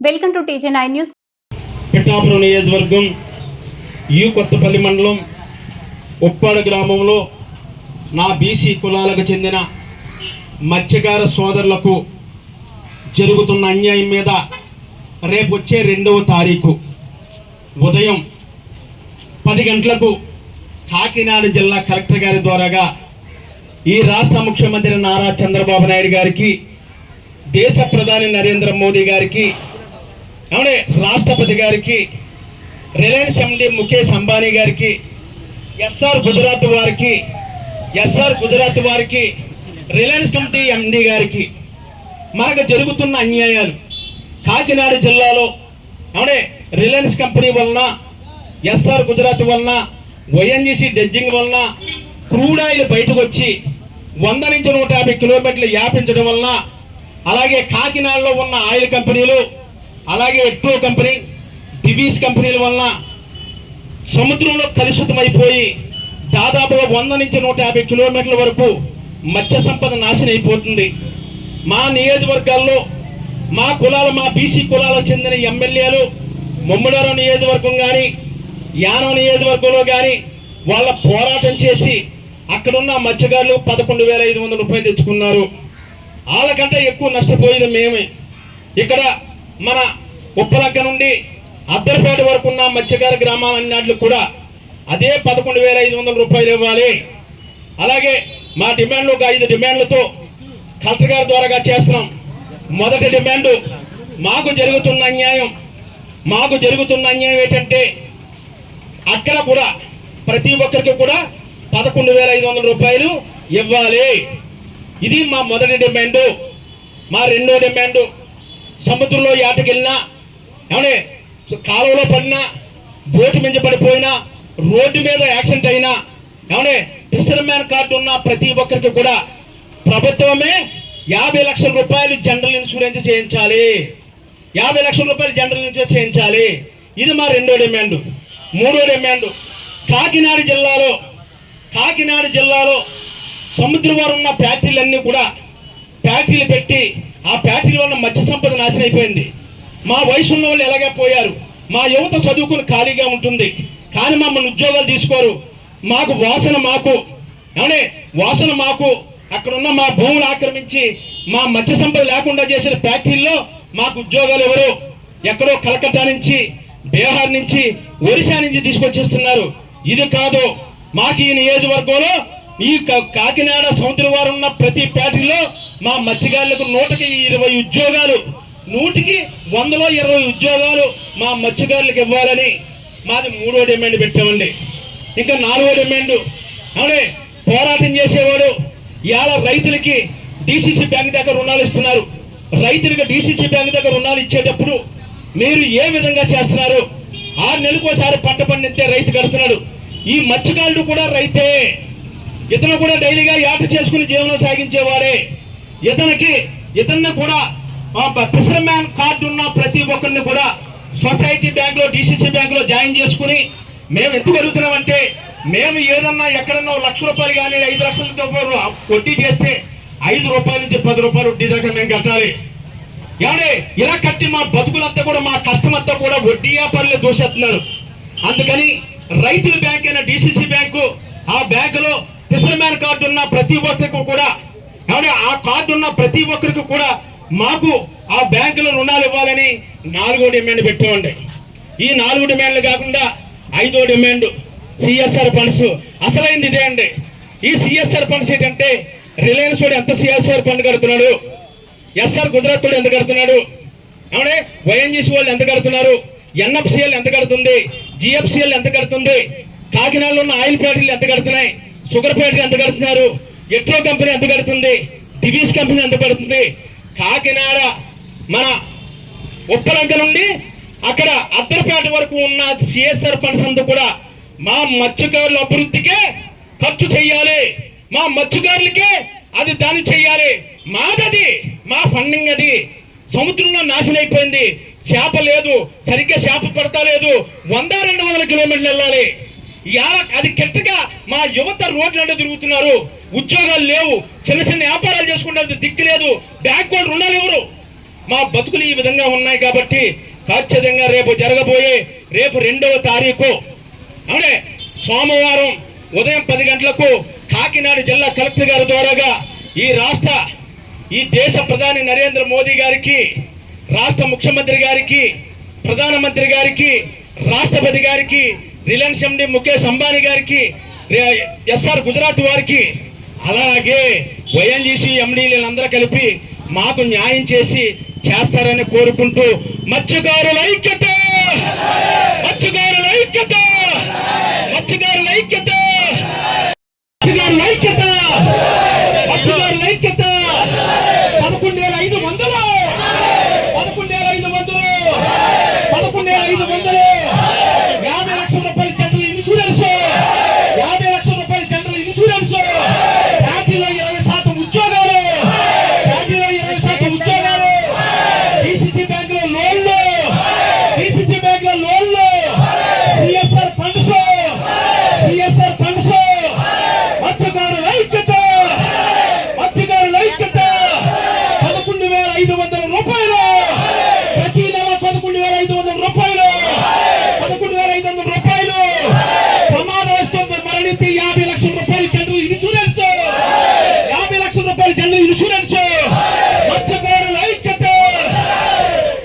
Welcome to TJ nine news Pithapuram నియోజకవర్గం you Kothapalli మండలం ఉప్పాడ గ్రామంలో నా బీసీ కులాలకు చెందిన మత్స్యకార సోదరులకు జరుగుతున్న అన్యాయం మీద రేపు వచ్చే రెండవ తారీఖు ఉదయం పది గంటలకు కాకినాడ జిల్లా కలెక్టర్ గారి ద్వారాగా ఈ రాష్ట్ర ముఖ్యమంత్రి నారా చంద్రబాబు నాయుడు గారికి దేశ ప్రధాని నరేంద్ర మోదీ గారికి ఏమంటే రాష్ట్రపతి గారికి రిలయన్స్ ఎండి ముఖేష్ అంబానీ గారికి ఎస్ఆర్ గుజరాత్ వారికి ఎస్ఆర్ గుజరాత్ వారికి రిలయన్స్ కంపెనీ ఎండి గారికి మనకు జరుగుతున్న అన్యాయాలు కాకినాడ జిల్లాలో ఏమంటే రిలయన్స్ కంపెనీ వలన ఎస్ఆర్ గుజరాత్ వలన వైఎన్జీసీ డెడ్జింగ్ వలన క్రూడ్ ఆయిల్ బయటకు వచ్చి వంద నుంచి నూట యాభై కిలోమీటర్లు వ్యాపించడం వలన అలాగే కాకినాడలో ఉన్న ఆయిల్ కంపెనీలు అలాగే ఎట్రో కంపెనీ డివీస్ కంపెనీల వలన సముద్రంలో కలుషితమైపోయి దాదాపుగా వంద నుంచి నూట యాభై కిలోమీటర్ల వరకు మత్స్య సంపద నాశనం అయిపోతుంది. మా నియోజకవర్గాల్లో మా కులాలు మా బీసీ కులాలకు చెందిన ఎమ్మెల్యేలు ముమ్మడారం నియోజకవర్గం కానీ యానం నియోజకవర్గంలో కానీ వాళ్ళ పోరాటం చేసి అక్కడున్న మత్స్యకారులు పదకొండు వేల ఐదు వందల రూపాయలు తెచ్చుకున్నారు. వాళ్ళకంటే ఎక్కువ నష్టపోయేది మేమే. ఇక్కడ మన ఉప్పలక్క నుండి అద్దరిపేట వరకు ఉన్న మత్స్యకార గ్రామాలన్నింటికి కూడా అదే పదకొండు వేల ఐదు వందల రూపాయలు ఇవ్వాలి. అలాగే మా డిమాండ్లు ఒక ఐదు డిమాండ్లతో కలెక్టర్ గారి ద్వారాగా చేస్తున్నాం. మొదటి డిమాండ్ మాకు జరుగుతున్న అన్యాయం మాకు జరుగుతున్న అన్యాయం ఏంటంటే అక్కడ కూడా ప్రతి ఒక్కరికి కూడా పదకొండు వేల ఐదు వందల రూపాయలు ఇవ్వాలి. ఇది మా మొదటి డిమాండ్ మా రెండో డిమాండ్. సముద్రంలో ఏటకెళ్ళినా ఏమనే కాలువలో పడినా బోటు మించి పడిపోయినా రోడ్డు మీద యాక్సిడెంట్ అయినా ఏమనే ఫిషర్మ్యాన్ కార్డు ఉన్న ప్రతి ఒక్కరికి కూడా ప్రభుత్వమే యాభై లక్షల రూపాయలు జనరల్ ఇన్సూరెన్స్ చేయించాలి. యాభై లక్షల రూపాయలు జనరల్ ఇన్సూరెన్స్ చేయించాలి. ఇది మా రెండో డిమాండ్. మూడో డిమాండ్. కాకినాడ జిల్లాలో కాకినాడ జిల్లాలో సముద్రం వారు ఉన్న ఫ్యాక్టరీలన్నీ కూడా ఫ్యాక్టరీలు పెట్టి ఆ ఫ్యాక్టరీల వల్ల మత్స్య సంపద నాశనం అయిపోయింది. మా వయసు ఉన్న వాళ్ళు ఎలాగే పోయారు? మా యువత చదువుకుని ఖాళీగా ఉంటుంది. కానీ మమ్మల్ని ఉద్యోగాలు తీసుకోరు. మాకు వాసన మాకు అవునే వాసన మాకు. అక్కడ ఉన్న మా భూములు ఆక్రమించి మా మత్స్య సంపద లేకుండా చేసిన ఫ్యాక్టరీల్లో మాకు ఉద్యోగాలు ఎవరు? ఎక్కడో కలకత్తా నుంచి బీహార్ నుంచి ఒరిస్సా నుంచి తీసుకొచ్చేస్తున్నారు. ఇది కాదు మాకు ఈ నియోజకవర్గంలో ఈ కాకినాడ సముద్రవారం ఉన్న ప్రతి ఫ్యాక్టరీలో మా మత్స్యకారులకు నూటకి ఇరవై ఉద్యోగాలు నూటికి వందలో ఇరవై ఉద్యోగాలు మా మత్స్యకారులకు ఇవ్వాలని మాది మూడో డిమాండ్ పెట్టామండి. ఇంకా నాలుగో డిమాండ్. అవునే పోరాటం చేసేవాడు ఇవాళ రైతులకి డిసిసి బ్యాంక్ దగ్గర రుణాలు ఇస్తున్నారు. రైతులకు డిసిసి బ్యాంక్ దగ్గర రుణాలు ఇచ్చేటప్పుడు మీరు ఏ విధంగా చేస్తున్నారు? ఆరు నెలకోసారి పంట పండితే రైతు కడుతున్నాడు. ఈ మత్స్యకారుడు కూడా రైతే. ఇతను కూడా డైలీగా యాట చేసుకుని జీవనం సాగించేవాడే. ఇతనికి ఇతన్ని కూడా ఫిషర్మ్యాన్ కార్డు ఉన్న ప్రతి ఒక్కరిని కూడా సొసైటీ బ్యాంక్లో డీసీసీ డిసిసి జాయిన్ చేసుకుని మేము ఎందుకు అడుగుతున్నామంటే మేము ఏదన్నా ఎక్కడన్నా లక్ష రూపాయలు కానీ ఐదు లక్షల రూపాయలు వడ్డీ చేస్తే ఐదు రూపాయల నుంచి పది రూపాయలు వడ్డీ దాకా మేము కట్టాలి. ఏమంటే ఇలా కట్టి మా బతుకులంతా కూడా మా కష్టమంతా కూడా వడ్డీ వ్యాపారులు దూసేస్తున్నారు అందుకని రైతుల బ్యాంక్ అయిన డిసిసి బ్యాంకు ఆ బ్యాంకులో ఫిషర్మ్యాన్ కార్డు ఉన్న ప్రతి ఒక్కరికి కూడా ఏమంటే ఆ కార్డు ఉన్న ప్రతి ఒక్కరికి కూడా మాకు ఆ బ్యాంకులో రుణాలు ఇవ్వాలని నాలుగో డిమాండ్ పెట్టామండి. ఈ నాలుగు డిమాండ్లు కాకుండా ఐదో డిమాండ్ సిఎస్ఆర్ ఫండ్స్. అసలైంది ఇదే అండి. ఈ సిఎస్ఆర్ ఫండ్స్ ఏంటంటే రిలయన్స్ వాడు ఎంత సిఎస్ఆర్ ఫండ్ కడుతున్నాడు? ఎస్ఆర్ గుజరాత్ వాడు ఎంత కడుతున్నాడు? అవునే? వైఎన్జీసీ వాళ్ళు ఎంత కడుతున్నారు? ఎన్ఎఫ్సిఎల్ ఎంత కడుతుంది? జిఎఫ్సిఎల్ ఎంత కడుతుంది? కాకినాడలో ఉన్న ఆయిల్ ఫ్యాక్టరీలు ఎంత కడుతున్నాయి? షుగర్ ఫ్యాక్టరీ ఎంత కడుతున్నారు? ఎట్రో కంపెనీ ఎంత కడుతుంది? డివీస్ కంపెనీ ఎంత కడుతుంది? కాకినాడ మన ఉప్పలంక నుండి అక్కడ అద్దరపేట వరకు ఉన్న సిఎస్ఆర్ ఫండ్స్ అంతా కూడా మా మత్స్యకారుల అభివృద్ధికే ఖర్చు చేయాలి. మా మత్స్యకారులకే అది దాన్ని చెయ్యాలి మాదది మా ఫండింగ్ అది. సముద్రంలో నాశనం అయిపోయింది. చేప లేదు సరిగ్గా చేప పడతా లేదు. వంద రెండు వందల కిలోమీటర్లు వెళ్ళాలి. ఇవాళ అది కెట్టగా మా యువత రోడ్లంటే తిరుగుతున్నారు. ఉద్యోగాలు లేవు. చిన్న చిన్న వ్యాపారాలు చేసుకుంటే దిక్కు లేదు. బ్యాక్వర్డ్ రుణాలు ఎవరు? మా బతుకులు ఈ విధంగా ఉన్నాయి కాబట్టి ఖచ్చితంగా రేపు జరగబోయే రేపు రెండవ తారీఖు. అవునే సోమవారం ఉదయం పది గంటలకు కాకినాడ జిల్లా కలెక్టర్ గారి ద్వారాగా ఈ రాష్ట్ర ఈ దేశ ప్రధాని నరేంద్ర మోదీ గారికి రాష్ట్ర ముఖ్యమంత్రి గారికి ప్రధానమంత్రి గారికి రాష్ట్రపతి గారికి రిలయన్స్ ఎండి ముఖేష్ అంబానీ గారికి ఎస్ఆర్ గుజరాత్ వారికి అలాగే వైఎన్జీసీ ఎండీలందరూ కలిపి మాకు న్యాయం చేసి చేస్తారని కోరుకుంటూ మత్స్యకారుల ఐక్యత! మత్స్యకారుల ఐక్యత! మత్స్యకారుల ఐక్యత! మత్స్యకారుల ఐక్యత!